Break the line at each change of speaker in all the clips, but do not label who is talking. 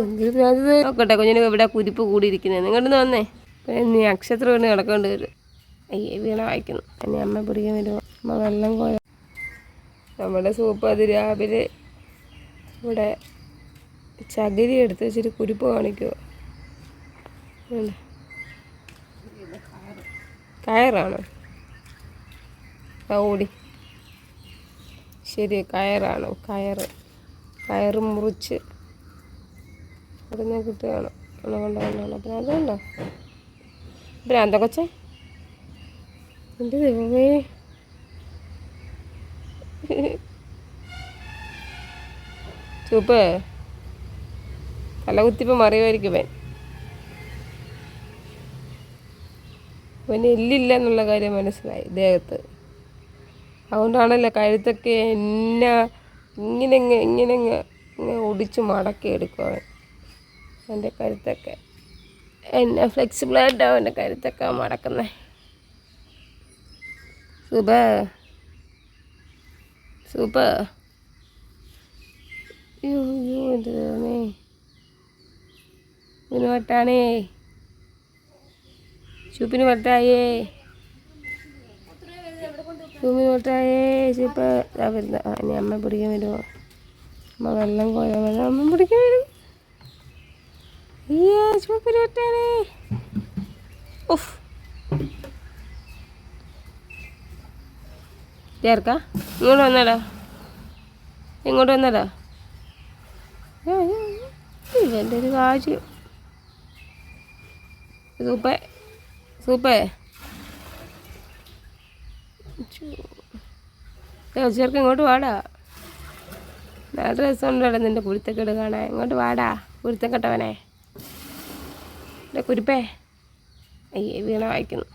എന്തൊരു നോക്കട്ടെ കുഞ്ഞിന് ഇവിടെ കുരിപ്പ് കൂടിയിരിക്കുന്നത് നിങ്ങളുടെ വന്നേ. നീ നക്ഷത്രം വീണ് കിടക്കേണ്ടി വരും. അയ്യേ വീണ വായിക്കുന്നു. ഇനി അമ്മ പിടിക്കാൻ വരുമോ അമ്മ വെള്ളം കോയ നമ്മുടെ സൂപ്പ് അത് രാവിലെ ഇവിടെ ചകിരി എടുത്ത് വെച്ചിട്ട് കുരിപ്പ് കാണിക്കുമോ കയറാണോ? ഓടി. ശരി കയറാണോ? കയറ്. കയറ് മുറിച്ച് അവിടെ കിട്ടുകയാണ്. അങ്ങനെ കൊണ്ടാണ് അതുകൊണ്ടോ ഭ്രാന്ത കൊച്ചേ? എന്റെ ദൈവമേ. ചൂപ്പ്. തലകുത്തിപ്പം മറിയുമായിരിക്കും ഇവൻ. അവന് എല്ലില്ല എന്നുള്ള കാര്യം മനസ്സിലായി ദേഹത്ത് അതുകൊണ്ടാണല്ലോ കഴുത്തൊക്കെ എന്നെ ഇങ്ങനെ ഇങ്ങ് ഇങ്ങനെ ഇങ്ങ് ഇങ്ങനെ ഒടിച്ച് മടക്കി എടുക്കും അവൻ. അവന്റെ കരുത്തൊക്കെ. എന്നെ ഫ്ലെക്സിബിളായിട്ടാണ് അവന്റെ കരുത്തൊക്കെ മടക്കുന്നത് എന്ത് ദൈവമേ. ഇവന് വട്ടാണേ ചൂപ്പിന് വട്ടായേ വട്ടായേ ചൂപ്പ് ഇതാ വരുന്ന. ഇനി അമ്മ പിടിക്കാൻ വരുമോ അമ്മ വെള്ളം കോരാൻ വെള്ളം അമ്മ പിടിക്കാൻ വരും. അയ്യേ ഇങ്ങോട്ട് വന്നടാ. ഇങ്ങോട്ട് വന്നടാ. ഇവന്റെ ഒരു കാശ് സൂപ്പേ. സൂപ്പേ. ചേർക്ക് ഇങ്ങോട്ട് വാടാ. നല്ല രസമുണ്ടോ നിന്റെ കുരുത്തക്കെട് കാണാൻ? ഇങ്ങോട്ട് വാടാ കുരുത്തക്കെട്ടവനെ എന്റെ കുരുപ്പേ. അയ്യേ വീണ വായിക്കുന്നു.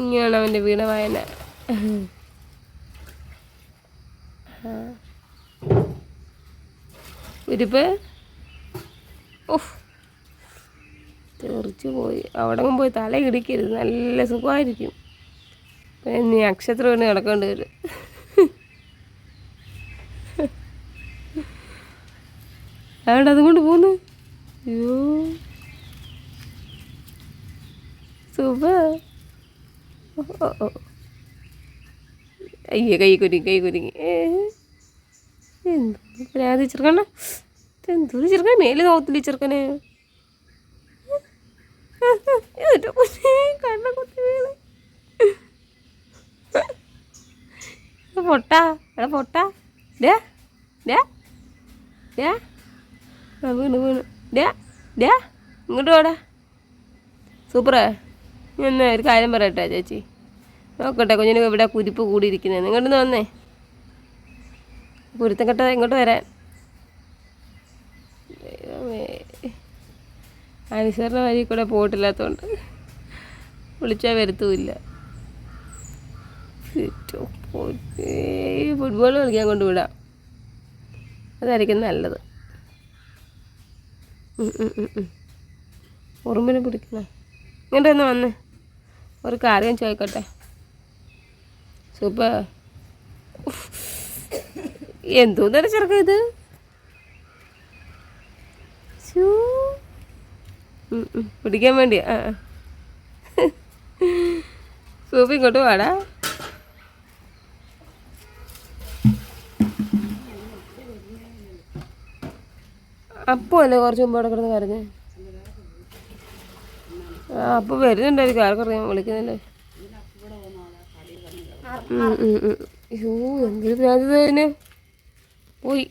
ഇങ്ങനെയാണ് അവന്റെ വീണ വായന. കുരുപ്പ്? ഓഹ് തെറിച്ച് പോയി. അവിടെ പോയി തല ഇടിക്കരുത്. നല്ല സുഖമായിരിക്കും. നീ നക്ഷത്രം വീണ് കിടക്കേണ്ടി വരും അവിടെ അതും കൊണ്ട് പോന്നു അയ്യോ ഓ അയ്യേ കൈ കുരുങ്ങി കൈ കുരുങ്ങി എന്തോ പ്രാതി ചെറുക്കണ എന്തോ ചെറുക്കൻ മേലെ നോക്കത്തില്ല ചെറുക്കനെ കണ്ണ കുത്തി വീണ് പൊട്ടാ എടാ പൊട്ടാ. Day day day. വീണ് വീണ്. ഡേ ഡേ ഇങ്ങോട്ട് പോടാ സൂപ്പറേ. എന്നാ ഒരു കാര്യം പറയട്ടെ ചേച്ചി. നോക്കട്ടെ കുഞ്ഞിന് ഇവിടെ കുരിപ്പ് കൂടിയിരിക്കുന്നത് ഇങ്ങോട്ട് വന്നേ. കുരുത്തം കെട്ട ഇങ്ങോട്ട് വരാൻ. അനുസരണ വഴി കൂടെ പോയിട്ടില്ലാത്തതുകൊണ്ട് വിളിച്ചാൽ വരുത്തുമില്ല ഫുട്ബോൾ കളിക്കാൻ കൊണ്ടുവിടാം അതായിരിക്കും നല്ലത്. ഉറുമ്പിനെ പിടിക്കുന്ന ഇങ്ങോട്ട് ഒന്ന് വന്ന്. ഒരു കാര്യം ചോദിക്കട്ടെ സൂപ്പർ. എന്തോന്നൊരു ചെറുക്ക ഇത്? പിടിക്കാൻ വേണ്ടി ആ. സൂപ്പ് ഇങ്ങോട്ട് വാടാ. അപ്പോൾ അല്ലേ കുറച്ച് മുമ്പ് അവിടെ കിടന്ന് കരഞ്ഞ്? ആ അപ്പോൾ വരുന്നുണ്ടായിരിക്കും ആർക്കറിയാം വിളിക്കുന്നില്ലേ. അയ്യോ എന്തൊരു പ്രാന്തതിന് പോയി.